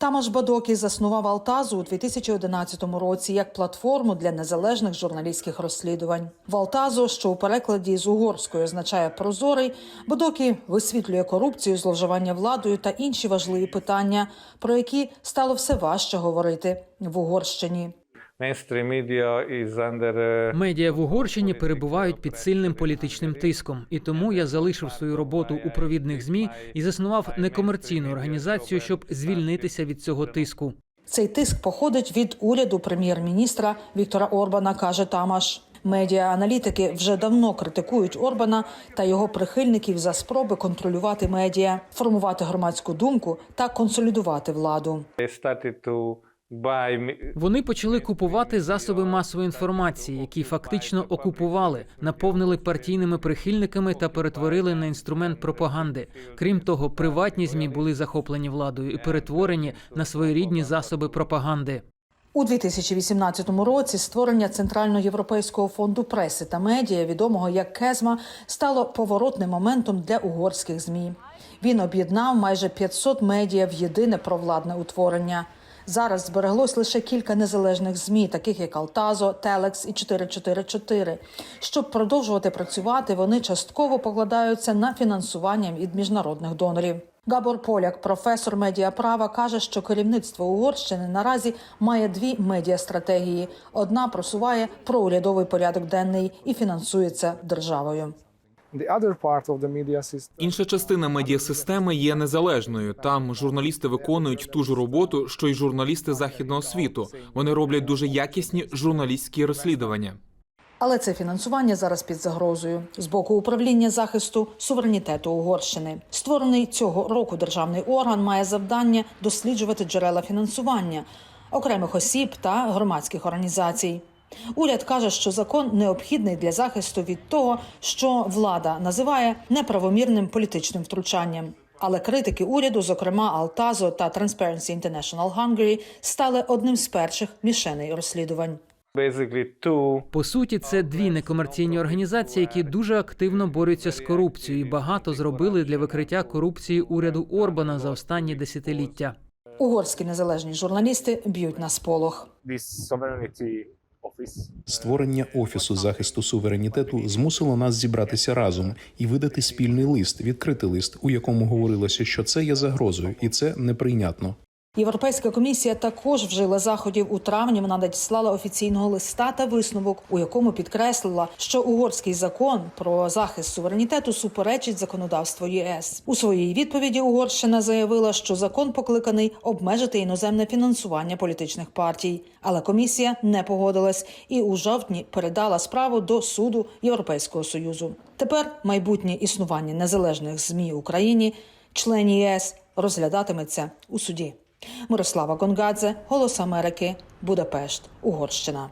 Тамаш Бадокі заснував Алтазу у 2011 році як платформу для незалежних журналістських розслідувань. В Алтазу, що у перекладі з угорської означає прозорий, Бадокі висвітлює корупцію, зловживання владою та інші важливі питання, про які стало все важче говорити в Угорщині. Uh, Медіа в Угорщині перебувають під сильним політичним тиском, і тому я залишив свою роботу у провідних змі і заснував некомерційну організацію, щоб звільнитися від цього тиску. Цей тиск походить від уряду прем'єр-міністра Віктора Орбана, каже Тамаш. Медіа-аналітики вже давно критикують Орбана та його прихильників за спроби контролювати медіа, формувати громадську думку та консолідувати владу. Вони почали купувати засоби масової інформації, які фактично окупували, наповнили партійними прихильниками та перетворили на інструмент пропаганди. Крім того, приватні змі були захоплені владою і перетворені на своєрідні засоби пропаганди. У 2018 році створення Центральноєвропейського фонду преси та медіа, відомого як КЕЗМА, стало поворотним моментом для угорських змі. Він об'єднав майже 500 медіа в єдине провладне утворення. Зараз збереглось лише кілька незалежних змі, таких як Алтазо, Телекс і 444. Щоб продовжувати працювати, вони частково покладаються на фінансування від міжнародних донорів. Габор Поляк, професор медіаправа, каже, що керівництво Угорщини наразі має дві медіастратегії. Одна просуває проурядовий порядок денний і фінансується державою. The other part of the media system Інша частина медіасистеми є незалежною. Там журналісти виконують ту ж роботу, що й журналісти західного світу. Вони роблять дуже якісні журналістські розслідування. Але це фінансування зараз під загрозою з боку управління захисту суверенітету Угорщини. Створений цього року державний орган має завдання досліджувати джерела фінансування окремих осіб та громадських організацій. Уряд каже, що закон необхідний для захисту від того, що влада називає неправомірним політичним втручанням. Але критики уряду, зокрема Алтазо та Transparency International Hungary, стали одним з перших мішеней розслідувань. По суті, це дві некомерційні організації, які дуже активно борються з корупцією і багато зробили для викриття корупції уряду Орбана за останні десятиліття. Угорські незалежні журналісти б'ють на сполох. Створення офісу захисту суверенітету змусило нас зібратися разом і видати спільний лист, відкритий лист, у якому говорилося, що це є загрозою, і це неприйнятно. Європейська комісія також вжила заходів у травні. Вона надіслала офіційного листа та висновок, у якому підкреслила, що угорський закон про захист суверенітету суперечить законодавству ЄС. У своїй відповіді Угорщина заявила, що закон покликаний обмежити іноземне фінансування політичних партій. Але комісія не погодилась і у жовтні передала справу до суду Європейського союзу. Тепер майбутнє існування незалежних змі Україні, членів ЄС, розглядатиметься у суді. Мирослава Гонгадзе, Голос Америки, Будапешт, Угорщина.